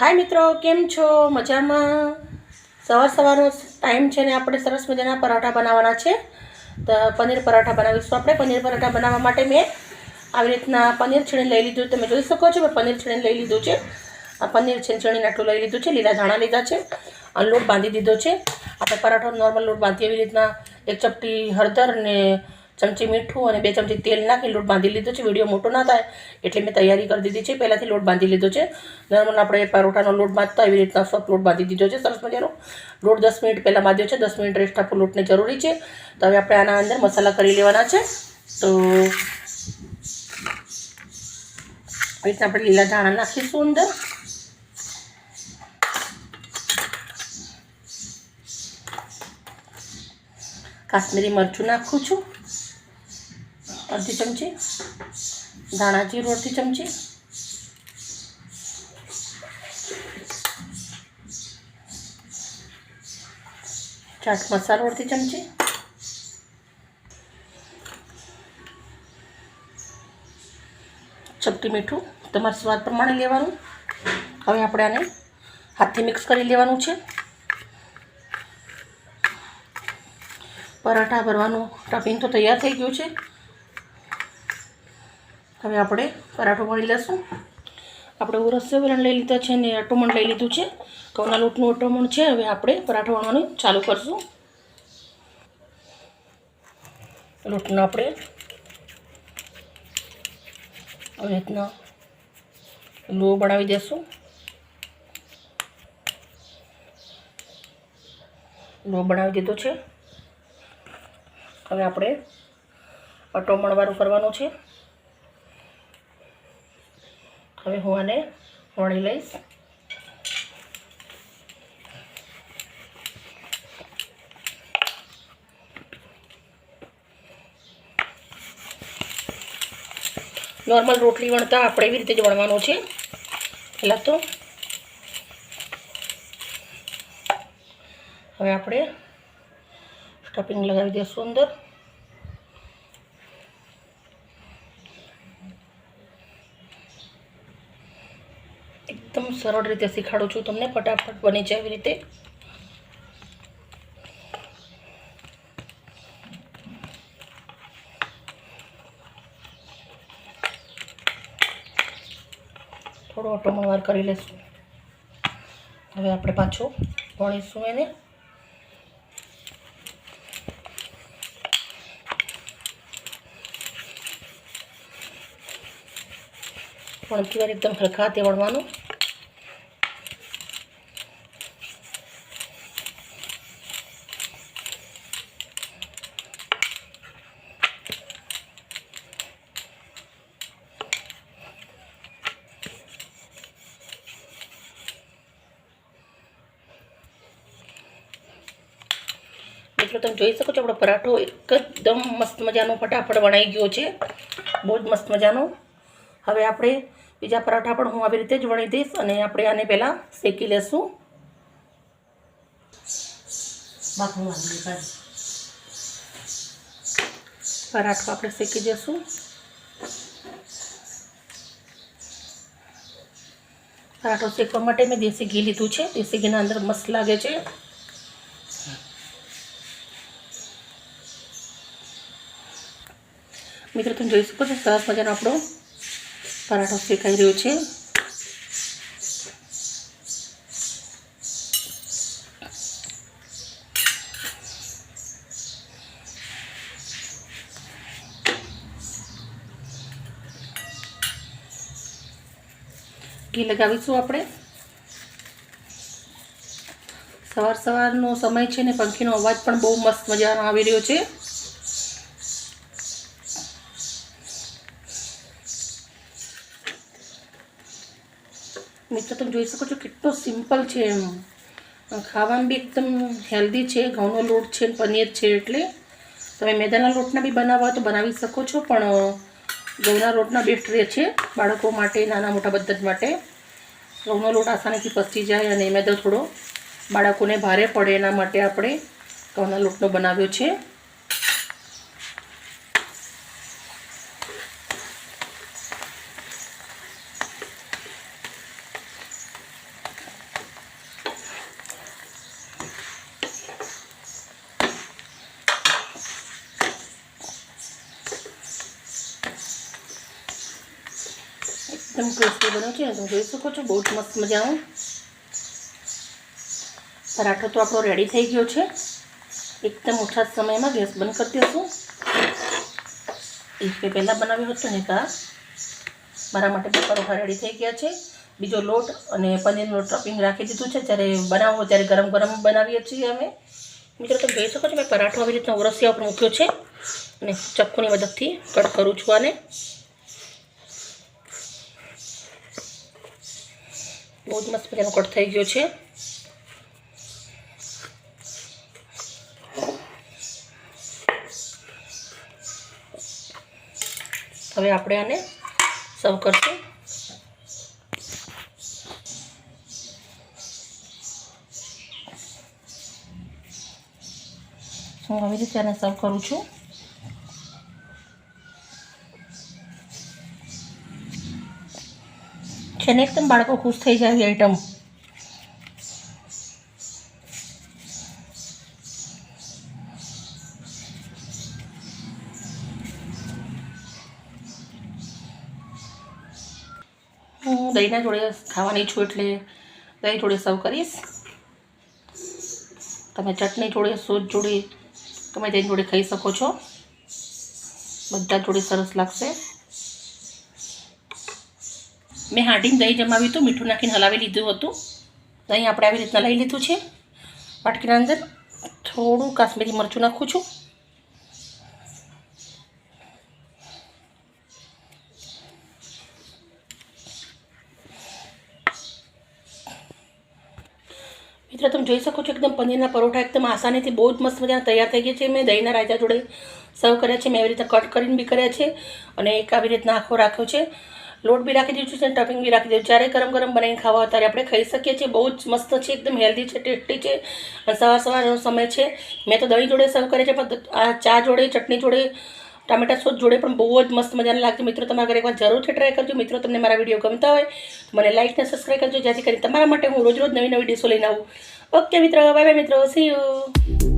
હાય મિત્રો, કેમ છો? મજામાં? સવાર સવારનો ટાઈમ છે ને, આપણે સરસ મજાના પરાઠા બનાવવાના છે. તો પનીર પરાઠા બનાવીશું આપણે. પનીર પરાઠા બનાવવા માટે મેં આવી રીતના પનીર છીણી લઈ લીધું. તમે જોઈ શકો છો, મેં પનીર છીણી લઈ લીધું છે. આ પનીર છીણછીણી છીણીને આટલું લઈ લીધું છે. લીલા ધાણા લીધા છે. અને લોટ બાંધી દીધો છે. આપણે પરાઠો નોર્મલ લોટ બાંધી એવી રીતના એક ચપટી હળદર ને ચમચી મીઠું અને બે ચમચી તેલ નાખી લોટ બાંધી લીધો છે. વીડિયો મોટો ના થાય એટલે મેં તૈયારી કરી દીધી છે. પહેલાંથી લોટ બાંધી લીધો છે. નોર્મલ આપણે પરોઠાનો લોટ બાંધતા એવી રીતના સોફ્ટ લોટ બાંધી દીધો છે. સરસ મજાનો. લોટ દસ મિનિટ પહેલાં બાંધ્યો છે. દસ મિનિટ રેસ્ટ આપવું લોટને જરૂરી છે. તો હવે આપણે આના અંદર મસાલા કરી લેવાના છે. તો એવી રીતના આપણે લીલા ધાણા નાખીશું અંદર. કાશ્મીરી મરચું નાખું છું. અડધી ચમચી? ધાણા જીરું અડધી ચમચી? ચાટ મસાલો અડધી ચમચી? ચપટી મીઠું તમારા સ્વાદ પ્રમાણે લેવાનું. હવે આપણે આને હાથથી મિક્સ કરી લેવાનું છે. પરાઠા ભરવાનું ટફિંગ તો તૈયાર થઈ ગયું છે. હવે આપણે પરાઠો મળી લઈશું આપણે ઉરસ વરણ લઈ લીધા છે ને અટોમણ લઈ લીધું છે. ઘઉંના લોટનું અટોમણ છે. હવે આપણે પરાઠો વણવાનું ચાલુ કરશું. લોટનું આપણે આવી રીતના લો બનાવી દેશું. લો બનાવી દીધો છે. હવે આપણે અટોમણવાળું કરવાનું છે. હવે હું આને વણી લઈશ. નોર્મલ રોટલી વણતા આપણે એવી રીતે જ વણવાનું છે. પહેલાં તો હવે આપણે સ્ટફિંગ લગાવી દઈશું અંદર. એકદમ સરળ રીતે શીખાડું છું. તમને ફટાફટ બની જાય એવી રીતે. થોડો ઓટોમણવાર કરી લઈશું હવે આપણે પાછો વણીશું એને. વણતી વાર એકદમ હલકા હાથે વણવાનું મિત્રો, તમે જોઈ શકો છો, આપણો પરાઠો એકદમ મસ્ત મજાનો ફટાફટ વણાઈ ગયો છે. બહુ જ મસ્ત મજાનો. હવે આપણે બીજા પરાઠા પણ હું આવી રીતે જ વણી દઈશ અને આપણે આને પહેલાં શેકી લેશું. પરાઠો આપણે શેકી જશું. પરાઠો શેકવા માટે મેં દેશી ઘી લીધું છે. દેશી ઘીના અંદર મસ્ત લાગે છે. મિત્રો, તમે જોઈ શકો છો, સરસ મજાનો આપણો પરાઠો શેકાઈ રહ્યો છે. ઘી લગાવીશું આપણે. સવાર સવારનો સમય છે ને, પંખીનો અવાજ પણ બહુ મસ્ત મજાનો આવી રહ્યો છે. મિત્રો તમે જોઈ શકો છો કેટલો સિમ્પલ છે એમ. ખાવામાં બી એકદમ હેલ્ધી છે, ઘઉંનો લોટ છે, પનીર છે એટલે. તમે મેદાના લોટના બી બનાવવા તો બનાવી શકો છો, પણ ઘઉંના લોટના બેસ્ટ રહે છે બાળકો માટે, નાના મોટા બધા જ માટે. ઘઉંનો લોટ આસાનીથી પચી જાય અને મેદો થોડો બાળકોને ભારે પડે એના માટે આપણે ઘઉંના લોટનો બનાવ્યો છે. એકદમ ક્રિસ્પી બન્યો છે ને તમે જોઈ શકો છો બહુ જ મસ્ત મજાનું પરાઠો તો આપણો રેડી થઈ ગયો છે એકદમ ઓછા સમયમાં ગેસ બંધ કરી દઈશું એક બે પહેલાં બનાવ્યો હતો ને કા મારા માટે પરોઠા રેડી થઈ ગયા છે બીજો લોટ અને પનીરનું ટોપિંગ રાખી દીધું છે જ્યારે બનાવો ત્યારે ગરમ ગરમ બનાવીએ છીએ અમે મિત્રો તમે જોઈ શકો છો મેં પરાઠો આવી રીતના ઓરસિયા ઉપર મૂક્યો છે અને ચક્કુની મદદથી કટ કરું છું આને બહુ જ મસ્ત મજાનો કટ થઈ ગયો છે. હવે આપણે આને સર્વ કરશું. હું આવી રીતે આને સર્વ કરું છું. છે ને એકદમ બાળકો ખુશ થઈ જાય આઈટમ હું દહીંના જોડે ખાવાની છું એટલે દહીં જોડે સર્વ કરીશ. તમે ચટણી જોડે સૂપ જોડે, તમે દહીં જોડે ખાઈ શકો છો. બધા જોડે સરસ લાગશે. મેં હાંડીને દહીં જમાવ્યું હતું, મીઠું નાખીને હલાવી લીધું હતું. દહીં આપણે આવી રીતના લઈ લીધું છે. વાટકીના અંદર થોડું કાશ્મીરી મરચું નાખું છું. મિત્રો, તમે જોઈ શકો છો એકદમ પનીરના પરોઠા એકદમ આસાનીથી બહુ જ મસ્ત મજાના તૈયાર થઈ ગયા છે. મેં દહીંના રાયતા જોડે સર્વ કર્યા છે. મેં એવી રીતે કટ કરીને બી કર્યા છે અને એક આવી રીતના આખો રાખ્યો છે. લોટ બી રાખી દીધું છે અને ટપિંગ બી રાખી દીધું. જ્યારે ગરમ ગરમ બનાવીને ખાવા હોય ત્યારે આપણે ખાઈ શકીએ છીએ. બહુ જ મસ્ત છે, એકદમ હેલ્ધી છે ટેસ્ટી છે. અને સવાર સવારનો સમય છે. મેં તો દહીં જોડે સર્વ કરે છે, પણ આ ચા જોડે, ચટણી જોડે, ટામેટા સોસ જોડે પણ બહુ જ મસ્ત મજાના લાગશે મિત્રો તમારા ઘરે એકવાર જરૂરથી ટ્રાય કરજો. મિત્રો, તમને મારા વીડિયો ગમતા હોય મને લાઈક ને સબસ્ક્રાઈબ કરજો. જેથી કરીને તમારા માટે હું રોજ રોજ નવી નવી ડિશો લઈને આવું. ઓકે મિત્રો બાય બાય મિત્રો. See you